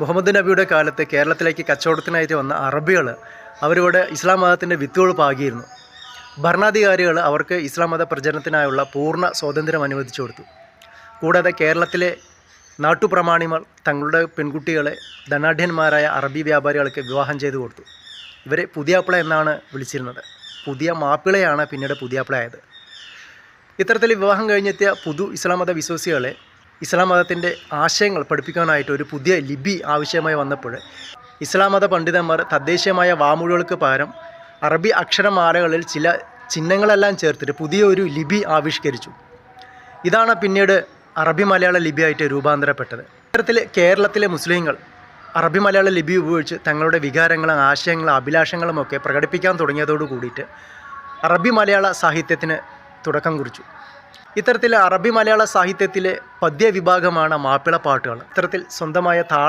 മുഹമ്മദ് നബിയുടെ കാലത്ത് കേരളത്തിലേക്ക് കച്ചവടത്തിനായിട്ട് വന്ന അറബികൾ അവരിവിടെ ഇസ്ലാം മതത്തിന്റെ വിത്തുകൾ പാകിയിരുന്നു. ഭരണാധികാരികൾ അവർക്ക് ഇസ്ലാം മത പ്രചരണത്തിനായുള്ള പൂർണ സ്വാതന്ത്ര്യം അനുവദിച്ചു കൊടുത്തു. കൂടാതെ കേരളത്തിലെ നാട്ടുപ്രമാണിമാർ തങ്ങളുടെ പെൺകുട്ടികളെ ധനാഢ്യന്മാരായ അറബി വ്യാപാരികൾക്ക് വിവാഹം ചെയ്തു കൊടുത്തു. ഇവരെ പുതിയാപ്പിള എന്നാണ് വിളിച്ചിരുന്നത്. പുതിയ മാപ്പിളയാണ് പിന്നീട് പുതിയാപ്പിളയായത്. ഇത്തരത്തിൽ വിവാഹം കഴിഞ്ഞെത്തിയ പുതു ഇസ്ലാം മത വിശ്വാസികളെ ഇസ്ലാം മതത്തിന്റെ ആശയങ്ങൾ പഠിപ്പിക്കാനായിട്ട് ഒരു പുതിയ ലിപി ആവശ്യമായി വന്നപ്പോൾ ഇസ്ലാം മത പണ്ഡിതന്മാർ തദ്ദേശീയമായ വാമൊഴികൾക്ക് പകരം അറബി അക്ഷരമാലകളിൽ ചില ചിഹ്നങ്ങളെല്ലാം ചേർത്തിട്ട് പുതിയൊരു ലിപി ആവിഷ്കരിച്ചു. ഇതാണ് പിന്നീട് അറബി മലയാള ലിപിയായിട്ട് രൂപാന്തരപ്പെട്ടത്. ഇത്തരത്തിൽ കേരളത്തിലെ മുസ്ലിങ്ങൾ അറബി മലയാള ലിപി ഉപയോഗിച്ച് തങ്ങളുടെ വികാരങ്ങളും ആശയങ്ങളും അഭിലാഷങ്ങളും ഒക്കെ പ്രകടിപ്പിക്കാൻ തുടങ്ങിയതോടു കൂടിയിട്ട് അറബി മലയാള സാഹിത്യത്തിന് തുടക്കം കുറിച്ചു. ഇത്തരത്തിൽ അറബി മലയാള സാഹിത്യത്തിലെ പദ്യ വിഭാഗമാണ് മാപ്പിള പാട്ടുകൾ ഇത്തരത്തിൽ സ്വന്തമായ താ